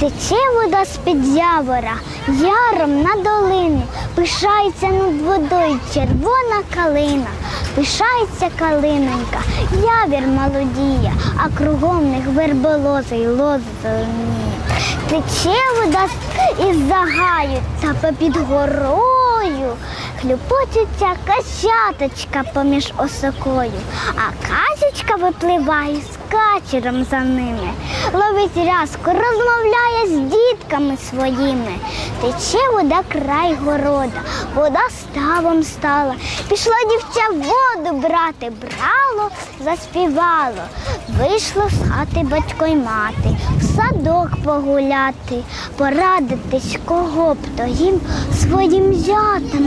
Тече вода з-під явора, яром на долину, пишається над водою червона калина, пишається калинонька, явір молодіє, а кругом них верболози й лози. Тече вода із загаю та попід горою. Хлюпочеться качаточка поміж осокою, а качечка випливає з качером за ними. Ловить рязку, розмовляє з дітками своїми. Тече вода край города, вода ставом стала. Пішла дівча воду брати, брало, заспівало. Вийшло з хати батько й мати, в садок погуляти, порадитись, кого б то їм своїм звати.